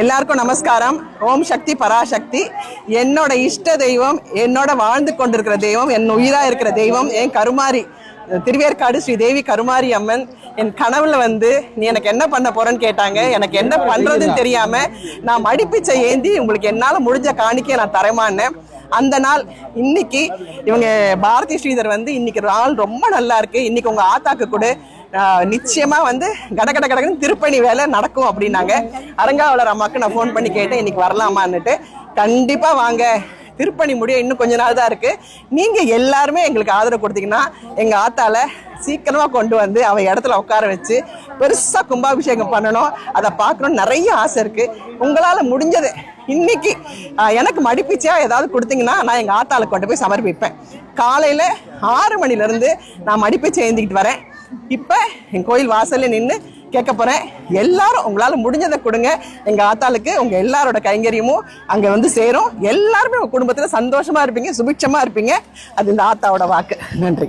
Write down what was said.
எல்லாருக்கும் நமஸ்காரம். ஓம் சக்தி பராசக்தி. என்னோட இஷ்ட தெய்வம் என்னோட வாழ்ந்து கொண்டிருக்கிற தெய்வம் என் உயிரா இருக்கிற தெய்வம் என் கருமாரி திருவேற்காடு ஸ்ரீ தேவி கருமாரி அம்மன் என் கனவுல வந்து நீ எனக்கு என்ன பண்ண போறேன்னு கேட்டாங்க. எனக்கு என்ன பண்றதுன்னு தெரியாம நான் மடிப்பிச்சை ஏந்தி உங்களுக்கு என்னால முடிஞ்ச காணிக்கையை நான் தரமானேன். அந்த நாள் இன்னைக்கு இவங்க பாரதி ஸ்ரீதர் வந்து இன்னைக்கு நாள் ரொம்ப நல்லா இருக்கு. இன்னைக்கு உங்க ஆத்தாக்கு கூட. நிச்சயமா வந்து கட கட கடகன்னு திருப்பணி வேலை நடக்கும் அப்படின்னாங்க. அரங்காவலர் அம்மாவுக்கு நான் ஃபோன் பண்ணி கேட்டேன் இன்னைக்கு வரலாமான்னுட்டு. கண்டிப்பா வாங்க. திருப்பணி முடிய இன்னும் கொஞ்ச நாள் தான் இருக்கு. நீங்க எல்லாருமே எங்களுக்கு ஆதரவு கொடுத்தீங்கன்னா எங்க ஆத்தால சீக்கிரமா கொண்டு வந்து அவ இடத்துல உட்கார வச்சு பெருசா கும்பாபிஷேகம் பண்ணணும். அதை பார்க்கணும்னு நிறைய ஆசை இருக்கு. உங்களால முடிஞ்சது. இன்னைக்கு எனக்கு மடிப்பிச்சா ஏதாவது கொடுத்தீங்கன்னா நான் எங்க ஆத்தால கொண்டு போய் சமர்ப்பிப்பேன். காலையில ஆறு மணில இருந்து நான் மடிப்பிச்சை ஏந்திக்கிட்டு வரேன். இப்ப என் கோயில் வாசல்ல நின்று கேட்க போறேன். எல்லாரும் உங்களால முடிஞ்சதை கொடுங்க. எங்க ஆத்தாளுக்கு உங்க எல்லாரோட கைங்கரியமும் அங்க வந்து சேரும். எல்லாருமே உங்கள் குடும்பத்துல சந்தோஷமா இருப்பீங்க சுபிட்சமாக இருப்பீங்க. அது இந்த ஆத்தாவோட வாக்கு. நன்றி.